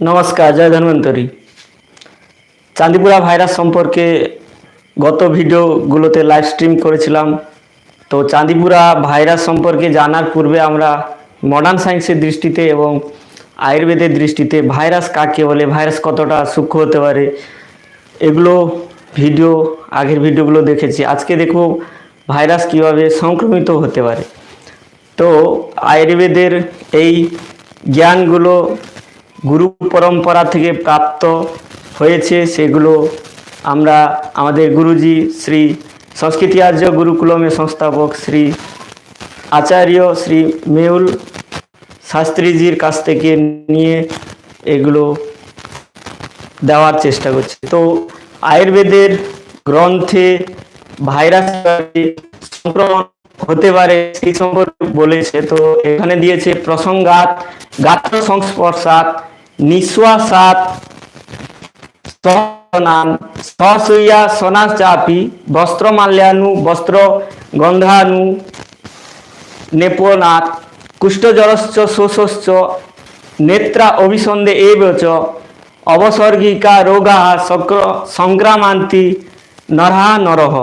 নমস্কার, জয় ধন্বন্তরী। চাঁদিপুরা ভাইরাস সম্পর্কে গত ভিডিওগুলোতে লাইভ স্ট্রিম করেছিলাম। তো চাঁদিপুরা ভাইরাস সম্পর্কে জানার পূর্বে আমরা মডার্ন সায়েন্সের দৃষ্টিতে এবং আয়ুর্বেদের দৃষ্টিতে ভাইরাস কাকে বলে, ভাইরাস কতটা সূক্ষ্ম হতে পারে, এগুলো ভিডিও, আগের ভিডিওগুলো দেখেছি। আজকে দেখব ভাইরাস কীভাবে সংক্রমিত হতে পারে। তো আয়ুর্বেদের এই জ্ঞানগুলো গুরু পরম্পরা থেকে প্রাপ্ত হয়েছে সেগুলো আমরা আমাদের গুরুজি শ্রী সংস্কৃতি আর্য গুরুকুলমের সংস্থাপক শ্রী আচার্য শ্রী মেহুল শাস্ত্রীজির কাছ থেকে নিয়ে এগুলো দেওয়ার চেষ্টা করছে। তো আয়ুর্বেদের গ্রন্থে ভাইরাস সংক্রমণ হতে পারে, সেই সম্পর্কে বলেছে। তো এখানে দিয়েছে প্রসঙ্গাত গাত্র সংস্পর্শাত নিঃশ্বাসাত নাম সসুইয়া সনাচাপি বস্ত্রমাল্যানু বস্ত্র গন্ধানু নেপনাথ, কুষ্ঠজলশ্চ, শোষশ্চ, নেত্রা অভিসন্ধে এব চ অবসর্গিকা, রোগা সক্র সংক্রামান্তি নরহা, নরহ।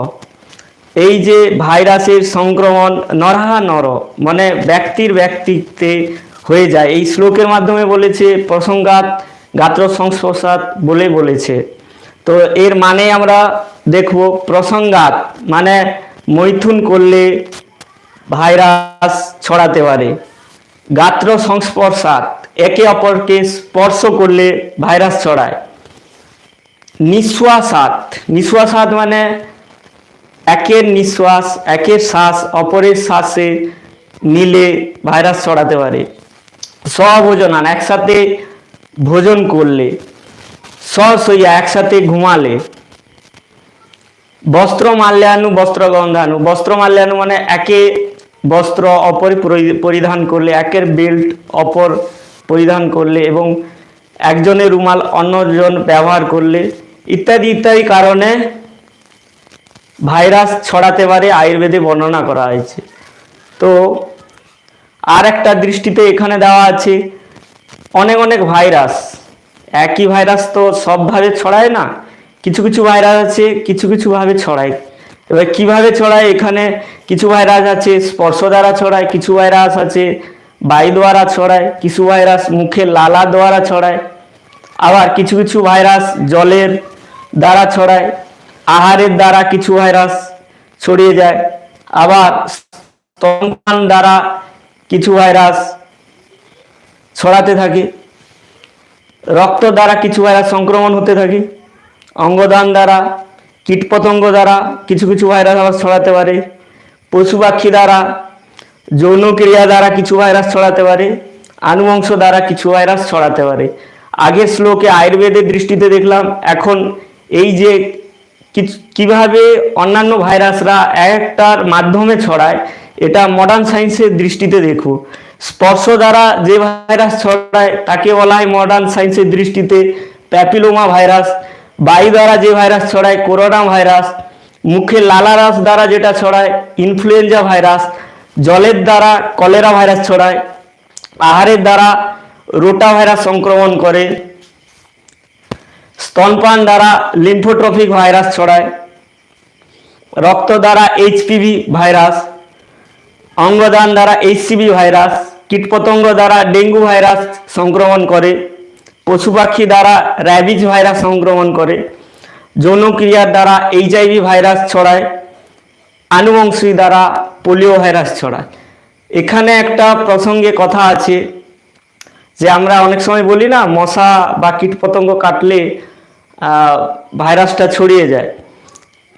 এই যে ভাইরাসের সংক্রমণ নরহা নর মানে ব্যক্তির ব্যক্তিত্বে হয়ে যায়। এই শ্লোকের মাধ্যমে বলেছে প্রসঙ্গাত গাত্র সংস্পর্শাত বলে বলেছে। তো এর মানে আমরা দেখব প্রসঙ্গাত মানে মৈথুন করলে ভাইরাস ছড়াতে পারে। গাত্র সংস্পর্শাত একে অপরকে স্পর্শ করলে ভাইরাস ছড়ায়। নিঃশ্বাসাত নিঃশ্বাসাত মানে একের নিঃশ্বাস, একের শ্বাস, অপরের শ্বাসে নিলে ভাইরাস ছড়াতে পারে। স্বভোজনান, একসাথে ভোজন করলে সইয়া একসাথে ঘুমালে, বস্ত্র মাল্যানু বস্ত্র গন্ধানু বস্ত্র মাল্যানু মানে একে বস্ত্র, অপরে পরি- পরিধান করলে, একের বেল্ট, অপর পরিধান করলে এবং একজনের রুমাল অন্যজন ব্যবহার করলে, ইত্যাদি ইত্যাদি কারণে ভাইরাস ছড়াতে পারে, আয়ুর্বেদে বর্ণনা করা হয়েছে। তো আর একটা দৃষ্টিতে এখানে দেওয়া আছে, অনেক অনেক ভাইরাস। একই ভাইরাস তো সবভাবে ছড়ায় না, কিছু কিছু ভাইরাস আছে, কিছু কিছু ভাবে ছড়ায়। এবার কীভাবে ছড়ায়? এখানে কিছু ভাইরাস আছে, স্পর্শ দ্বারা ছড়ায়, কিছু ভাইরাস আছে বায়ু দ্বারা ছড়ায়, কিছু ভাইরাস মুখে লালা দ্বারা ছড়ায়, আবার কিছু কিছু ভাইরাস জলের দ্বারা ছড়ায় আহারের দ্বারা কিছু ভাইরাস ছড়িয়ে যায়। আবার স্তনপান দ্বারা কিছু ভাইরাস ছড়াতে থাকে। রক্ত দ্বারা কিছু ভাইরাস সংক্রমণ হতে থাকে। অঙ্গদান দ্বারা, কীটপতঙ্গ দ্বারা কিছু কিছু ভাইরাস আবার ছড়াতে পারে। পশু পাখি দ্বারা, যৌন ক্রিয়া দ্বারা কিছু ভাইরাস ছড়াতে পারে। আনুবংশ দ্বারা কিছু ভাইরাস ছড়াতে পারে। আগের শ্লোকে আয়ুর্বেদের দৃষ্টিতে দেখলাম, এখন এই যে কীভাবে অন্যান্য ভাইরাসরা একটার মাধ্যমে ছড়ায়, এটা মডার্ন সায়েন্সের দৃষ্টিতে দেখো। স্পর্শ দ্বারা যে ভাইরাস ছড়ায়, তাকে বলা হয় মডার্ন সায়েন্সের দৃষ্টিতে প্যাপিলোমা ভাইরাস বায়ু দ্বারা যে ভাইরাস ছড়ায় করোনা ভাইরাস মুখে লালারাস দ্বারা যেটা ছড়ায় ইনফ্লুয়েঞ্জা ভাইরাস জলের দ্বারা কলেরা ভাইরাস ছড়ায়, আহারের দ্বারা রোটা ভাইরাস সংক্রমণ করে। স্তনপান দ্বারা লিম্ফোট্রফিক ভাইরাস ছড়ায় রক্ত দ্বারা এইচপিভি ভাইরাস, অঙ্গদান দ্বারা এইচসিভি ভাইরাস, কীটপতঙ্গ দ্বারা ডেঙ্গু ভাইরাস সংক্রমণ করে, পশু পাখি দ্বারা র্যাবিজ ভাইরাস সংক্রমণ করে, যৌনক্রিয়ার দ্বারা এইচআইভি ভাইরাস ছড়ায় আনুবংশী দ্বারা পোলিও ভাইরাস ছড়ায়। এখানে একটা প্রসঙ্গে কথা আছে যে আমরা অনেক সময় বলি না, মশা বা কীটপতঙ্গ কাটলে ভাইরাসটা ছড়িয়ে যায়।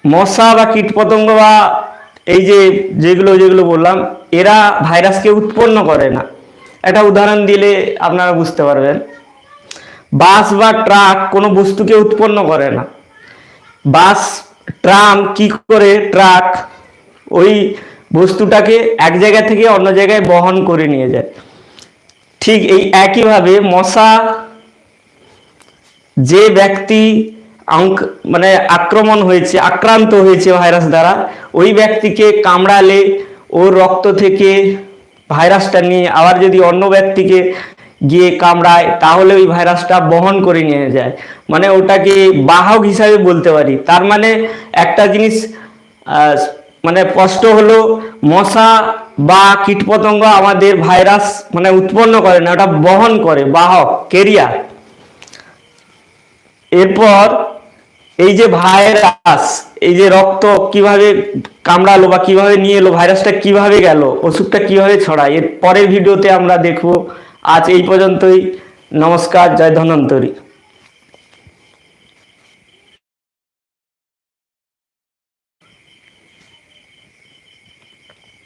মশা বা কীটপতঙ্গ বা এই যে যেগুলো যেগুলো বললাম, এরা ভাইরাসকে উৎপন্ন করে না। একটা উদাহরণ দিলে আপনারা বুঝতে পারবেন। বাস বা ট্রাক কোনো বস্তুকে উৎপন্ন করে না। বাস, ট্রাম কি করে? ট্রাক ওই বস্তুটাকে এক জায়গা থেকে অন্য জায়গায় বহন করে নিয়ে যায়। ঠিক এই একইভাবে মশা যে ব্যক্তি মানে আক্রমণ হয়েছে, আক্রান্ত হয়েছে ভাইরাস দ্বারা, ওই ব্যক্তিকে কামড়ালে ওর রক্ত থেকে ভাইরাসটা নিয়ে আবার যদি অন্য ব্যক্তিকে গিয়ে কামড়ায়, তাহলে ওই ভাইরাসটা বহন করে নিয়ে যায়। মানে ওটাকে বাহক হিসাবে বলতে পারি। তার মানে একটা জিনিস মানে স্পষ্ট হলো, মশা বা কীটপতঙ্গ আমাদের ভাইরাস মানে উৎপন্ন করে না, ওটা বহন করে, বাহক কেরিয়ার এরপর এই যে ভাইরাস, এই যে রক্ত কীভাবে কামড়ালো বা কীভাবে নিয়ে এলো, ভাইরাসটা কীভাবে গেল, ওষুধটা কীভাবে ছড়ায়, এর পরের ভিডিওতে আমরা দেখব। আজ এই পর্যন্তই। নমস্কার, জয় ধন্বন্তরী।